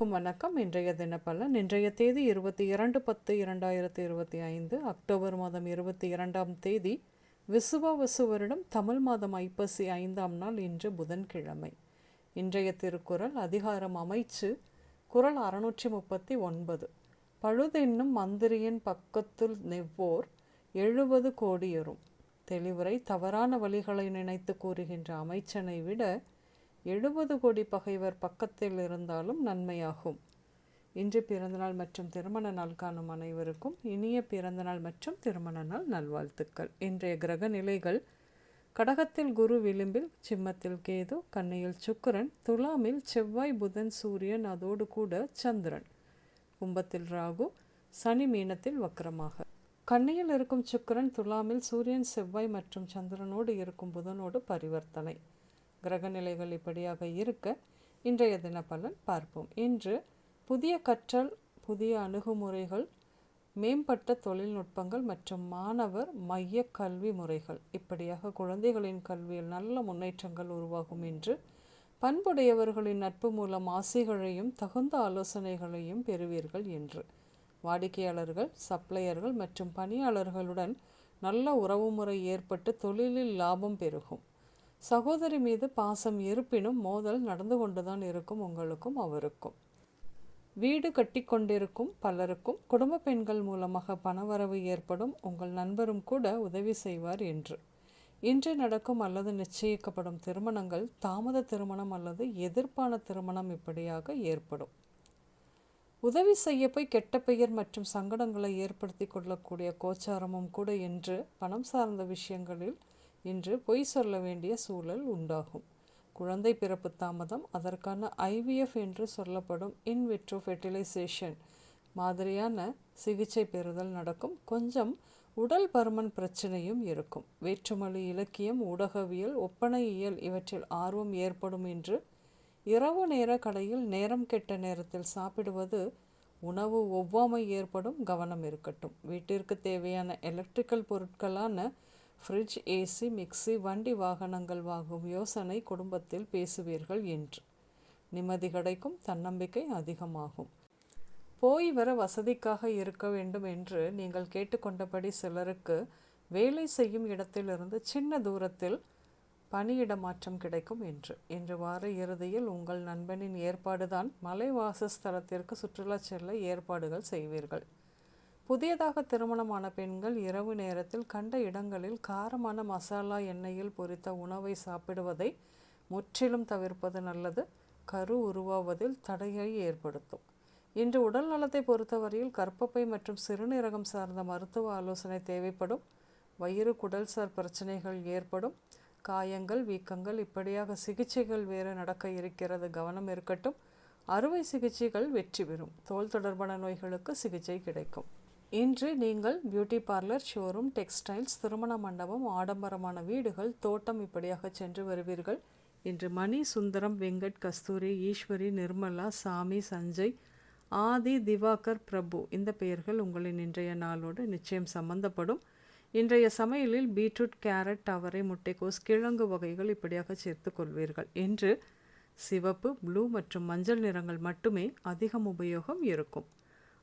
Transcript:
அனைவருக்கும் வணக்கம். இன்றைய தினப்பலன் இன்றைய தேதி இருபத்தி இரண்டு பத்து இரண்டாயிரத்தி இருபத்தி ஐந்து அக்டோபர் மாதம் இருபத்தி இரண்டாம் தேதி விசுவாவசு வருடம் தமிழ் மாதம் ஐப்பசி ஐந்தாம் நாள் இன்று புதன்கிழமை. இன்றைய திருக்குறள் அதிகாரம் அமைச்சு குறள் அறுநூற்றி முப்பத்தி ஒன்பது. பழுதென்னும் மந்திரியின் பக்கத்துள் நெவ்வோர் எழுபது கோடியரும் தெளிவுரை தவறான வழிகளை நினைத்து கூறுகின்ற அமைச்சனை விட எழுபது கோடி பகைவர் பக்கத்தில் இருந்தாலும் நன்மையாகும். இன்று பிறந்தநாள் மற்றும் திருமண நாள் காணும் அனைவருக்கும் இனிய பிறந்தநாள் மற்றும் திருமண நாள் நல்வாழ்த்துக்கள். இன்றைய கிரக நிலைகள் கடகத்தில் குரு விளிம்பில் சிம்மத்தில் கேது கண்ணையில் சுக்கிரன் துலாமில் செவ்வாய் புதன் சூரியன் அதோடு கூட சந்திரன். கும்பத்தில் ராகு சனி மீனத்தில் வக்கரமாக. கண்ணையில் இருக்கும் சுக்கிரன் துலாமில் சூரியன் செவ்வாய் மற்றும் சந்திரனோடு இருக்கும் புதனோடு பரிவர்த்தனை. கிரகநிலைகள் இப்படியாக இருக்க இன்றைய தினப்பலன் பார்ப்போம். இன்று புதிய கற்றல் புதிய அணுகுமுறைகள் மேம்பட்ட தொழில்நுட்பங்கள் மற்றும் மாணவர் மைய கல்வி முறைகள். இப்படியாக குழந்தைகளின் கல்வியில் நல்ல முன்னேற்றங்கள் உருவாகும் என்று பண்புடையவர்களின் நட்பு மூலம் ஆசைகளையும் தகுந்த ஆலோசனைகளையும் பெறுவீர்கள் என்று. வாடிக்கையாளர்கள் சப்ளையர்கள் மற்றும் பணியாளர்களுடன் நல்ல உறவுமுறை ஏற்பட்டு தொழிலில் லாபம் பெருகும். சகோதரி மீது பாசம் இருப்பினும் மோதல் நடந்து கொண்டுதான் இருக்கும் உங்களுக்கும் அவருக்கும். வீடு கட்டி கொண்டிருக்கும் பலருக்கும் குடும்ப பெண்கள் மூலமாக பணவரவு ஏற்படும் உங்கள் நண்பரும் கூட உதவி செய்வார் என்று. இன்று நடக்கும் அல்லது நிச்சயிக்கப்படும் திருமணங்கள் தாமத திருமணம் அல்லது எதிர்ப்பான திருமணம் இப்படியாக ஏற்படும். உதவி செய்ய போய் கெட்ட பெயர் மற்றும் சங்கடங்களை ஏற்படுத்தி கொள்ளக்கூடிய கோச்சாரமும் கூட என்று பணம் சார்ந்த விஷயங்களில் என்று பொய் சொல்ல வேண்டிய சூழல் உண்டாகும். குழந்தை பிறப்பு தாமதம் அதற்கான ஐவிஎஃப் என்று சொல்லப்படும் இன்விட்ரோ ஃபெர்டிலைசேஷன் மாதிரியான சிகிச்சை பெறுதல் நடக்கும். கொஞ்சம் உடல் பருமன் பிரச்சனையும் இருக்கும். வேற்றுமொழி இலக்கியம் ஊடகவியல் ஒப்பனையியல் இவற்றில் ஆர்வம் ஏற்படும் என்று இரவு நேர கடையில் நேரம் கெட்ட நேரத்தில் சாப்பிடுவது உணவு ஒவ்வாமை ஏற்படும் கவனம் இருக்கட்டும். வீட்டிற்கு தேவையான எலக்ட்ரிக்கல் பொருட்களான ஃப்ரிட்ஜ் ஏசி மிக்சி வண்டி வாகனங்கள் வாங்கும் யோசனை குடும்பத்தில் பேசுவீர்கள் என்று. நிம்மதி கிடைக்கும் தன்னம்பிக்கை அதிகமாகும். போய் வர வசதிக்காக இருக்க வேண்டும் என்று நீங்கள் கேட்டுக்கொண்டபடி சிலருக்கு வேலை செய்யும் இடத்திலிருந்து சின்ன தூரத்தில் பணியிட மாற்றம் கிடைக்கும் என்று. இன்று வார இறுதியில் உங்கள் நண்பனின் ஏற்பாடுதான் மலைவாசஸ்தலத்திற்கு சுற்றுலா செல்ல ஏற்பாடுகள் செய்வீர்கள். புதியதாக திருமணமான பெண்கள் இரவு நேரத்தில் கண்ட இடங்களில் காரமான மசாலா எண்ணெயில் பொரித்த உணவை சாப்பிடுவதை முற்றிலும் தவிர்ப்பது நல்லது. கரு உருவாவதில் தடையை ஏற்படுத்தும். இன்று உடல் நலத்தை பொறுத்தவரையில் கற்பப்பை மற்றும் சிறுநீரகம் சார்ந்த மருத்துவ ஆலோசனை தேவைப்படும். வயிறு குடல் சார் பிரச்சனைகள் ஏற்படும். காயங்கள் வீக்கங்கள் இப்படியாக சிகிச்சைகள் வேறு நடக்க இருக்கிறது. கவனம் இருக்கட்டும். அறுவை சிகிச்சைகள் வெற்றி பெறும். தோல் தொடர்பான நோய்களுக்கு சிகிச்சை கிடைக்கும். இன்று நீங்கள் பியூட்டி பார்லர் ஷோரூம் டெக்ஸ்டைல்ஸ் திருமண மண்டபம் ஆடம்பரமான வீடுகள் தோட்டம் இப்படியாக சென்று வருவீர்கள். இன்று மணி சுந்தரம் வெங்கட் கஸ்தூரி ஈஸ்வரி நிர்மலா சாமி சஞ்சய் ஆதி திவாகர் பிரபு. இந்த பெயர்கள் உங்களின் இன்றைய நாளோடு நிச்சயம் சம்பந்தப்படும். இன்றைய சமையலில் பீட்ரூட் கேரட் அவரை முட்டைக்கோஸ் கிழங்கு வகைகள் இப்படியாக சேர்த்து கொள்வீர்கள். என்று சிவப்பு ப்ளூ மற்றும் மஞ்சள் நிறங்கள் மட்டுமே அதிகம் உபயோகம் இருக்கும்.